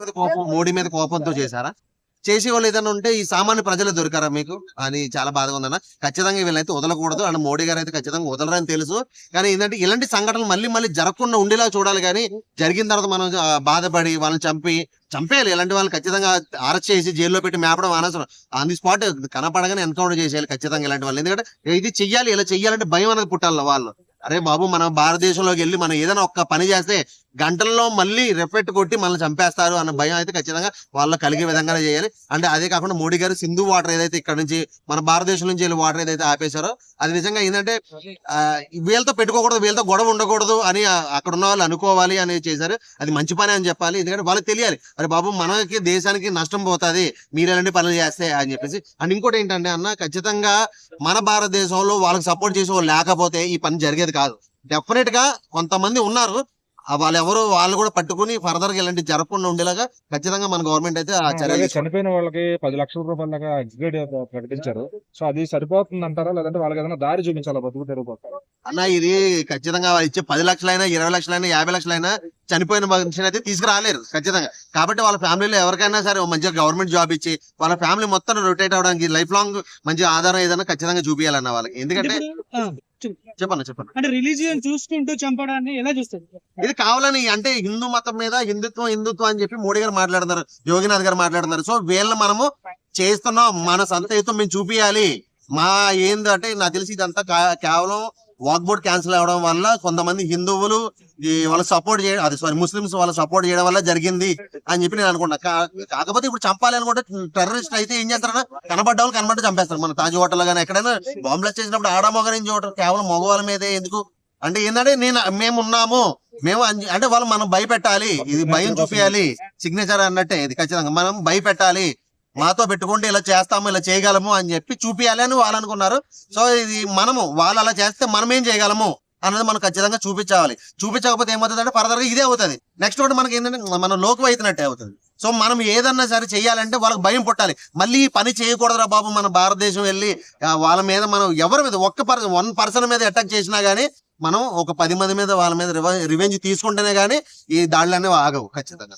మీద కోపం మోడీ మీద కోపంతో చేశారా? చేసే వాళ్ళు ఏదైనా ఉంటే ఈ సామాన్య ప్రజలు దొరికారా మీకు? అని చాలా బాధగా ఉందన్న. ఖచ్చితంగా వీళ్ళైతే వదలకూడదు. అండ్ మోడీ గారు అయితే ఖచ్చితంగా వదలరని తెలుసు. కానీ ఏంటంటే ఇలాంటి సంఘటనలు మళ్ళీ మళ్ళీ జరగకుండా ఉండేలా చూడాలి కానీ జరిగిన తర్వాత మనం బాధపడి వాళ్ళని చంపి చంపేయాలి. ఇలాంటి వాళ్ళని ఖచ్చితంగా అరెస్ట్ చేసి జైల్లో పెట్టి మేపడం అనవసరం. ఆన్ ది స్పాట్ కనపడగానే ఎన్కౌంటర్ చేసేయాలి ఖచ్చితంగా ఇలాంటి వాళ్ళు ఎందుకంటే ఇది చెయ్యాలి ఇలా చెయ్యాలంటే భయం అనేది పుట్టాలి వాళ్ళు. అరే బాబు మనం భారతదేశంలోకి వెళ్ళి మనం ఏదైనా ఒక్క పని చేస్తే గంటల్లో మళ్ళీ రెఫెక్ట్ కొట్టి మనల్ని చంపేస్తారు అన్న భయం అయితే ఖచ్చితంగా వాళ్ళు కలిగే విధంగానే చేయాలి. అంటే అదే కాకుండా మోడీ గారు సింధు వాటర్ ఏదైతే ఇక్కడ నుంచి మన భారతదేశం నుంచి వెళ్ళి వాటర్ ఏదైతే ఆపేశారో అది నిజంగా ఏంటంటే వీళ్ళతో పెట్టుకోకూడదు వీళ్ళతో గొడవ ఉండకూడదు అని అక్కడ ఉన్న వాళ్ళు అనుకోవాలి అని చేశారు. అది మంచి పని అని చెప్పాలి. ఎందుకంటే వాళ్ళకి తెలియాలి. అరే బాబు మనకి దేశానికి నష్టం పోతుంది మీరు ఎలాంటి పనులు చేస్తే అని చెప్పేసి. అండ్ ఇంకోటి ఏంటంటే అన్న ఖచ్చితంగా మన భారతదేశంలో వాళ్ళకి సపోర్ట్ చేసే వాళ్ళు లేకపోతే ఈ పని జరిగేది కాదు. డెఫినెట్గా కొంతమంది ఉన్నారు. వాళ్ళు ఎవరు వాళ్ళు కూడా పట్టుకుని ఫర్దర్గా ఇలాంటి జరగకుండా ఉండేలాగా ఖచ్చితంగా మన గవర్నమెంట్ అయితే చర్యలు. చనిపోయిన వాళ్ళకి పది లక్షల రూపాయల దాకా ఎగ్జిగ్రేడ్ ప్రకటించారు. సో అది సరిపోతుంది అంటారా? లేదంటే వాళ్ళకి ఏదైనా దారి చూపించాలా? బతుకు తెరిగిపోతారు అన్న ఇది ఖచ్చితంగా వాళ్ళు ఇచ్చే పది లక్షలైనా ఇరవై లక్షలైనా యాభై లక్షలైనా చనిపోయిన మనిషిని అయితే తీసుకురాలేరు ఖచ్చితంగా. కాబట్టి వాళ్ళ ఫ్యామిలీలో ఎవరికైనా సరే మంచిగా గవర్నమెంట్ జాబ్ ఇచ్చి వాళ్ళ ఫ్యామిలీ మొత్తం రొటేట్ అవడానికి లైఫ్ లాంగ్ మంచి ఆధారం ఏదైనా ఖచ్చితంగా చూపించాలన్న వాళ్ళకి. ఎందుకంటే ఇప్పుడు, ఆ, చెప్పు. చెప్పన్న చెప్పన్న. అంటే రిలీజియన్ చూసుకుంటూ చంపడాన్ని ఎలా చూస్తారు? ఇది కావాలని అంటే హిందూ మతం మీద హిందుత్వం హిందుత్వం అని చెప్పి మోడీ గారు మాట్లాడుతున్నారు యోగినాథ్ గారు మాట్లాడుతున్నారు. సో వీళ్ళని మనము చేస్తున్నాం మన సంతయుత్వం మేము చూపియాలి. మా ఏందంటే నాకు తెలిసి ఇదంతా కేవలం వాక్ బోర్డ్ క్యాన్సిల్ అవడం వల్ల కొంతమంది హిందువులు వాళ్ళ సపోర్ట్ చేయడం అది సారీ ముస్లిమ్స్ వాళ్ళ సపోర్ట్ చేయడం వల్ల జరిగింది అని చెప్పి నేను అనుకుంటా కా- కాకపోతే ఇప్పుడు చంపాలి అనుకుంటే టెర్రరిస్ట్ అయితే ఏం చేస్తారన్నా కనబడ్డ వాళ్ళు కనబడ్డ చంపేస్తారు. మన తాజ్ హోటల్ గానీ ఎక్కడైనా బాంబ్లెస్ చేసినప్పుడు ఆడ నుంచి చూడటం కేవలం మగవాళ్ళ మీదే ఎందుకు? అంటే ఏంటంటే నేను మేము ఉన్నాము మేము అంటే వాళ్ళు మనం భయపెట్టాలి ఇది భయం చూపించాలి సిగ్నేచర్ అన్నట్టే ఇది ఖచ్చితంగా. మనం భయపెట్టాలి మాతో పెట్టుకుంటే ఇలా చేస్తాము ఇలా చేయగలము అని చెప్పి చూపించాలి అని వాళ్ళు అనుకున్నారు. సో ఇది మనము వాళ్ళు అలా చేస్తే మనం ఏం చేయగలము అన్నది మనం ఖచ్చితంగా చూపించాలి. చూపించకపోతే ఏమవుతుంది అంటే ఫర్దర్గా ఇదే అవుతుంది. నెక్స్ట్ ఒకటి మనకి ఏంటంటే మనం లోకం అవుతున్నట్టే అవుతుంది. సో మనం ఏదన్నా సరే చేయాలంటే వాళ్ళకి భయం పుట్టాలి. మళ్ళీ ఈ పని చేయకూడదురా బాబు మన భారతదేశం వెళ్ళి వాళ్ళ మీద మనం ఎవరి మీద ఒక్క పర్సన్ వన్ పర్సన్ మీద అటాక్ చేసినా గానీ మనం ఒక పది మంది మీద వాళ్ళ మీద రివెంజ్ తీసుకుంటేనే గానీ ఈ దాడులన్నీ అనేవి ఆగవు ఖచ్చితంగా.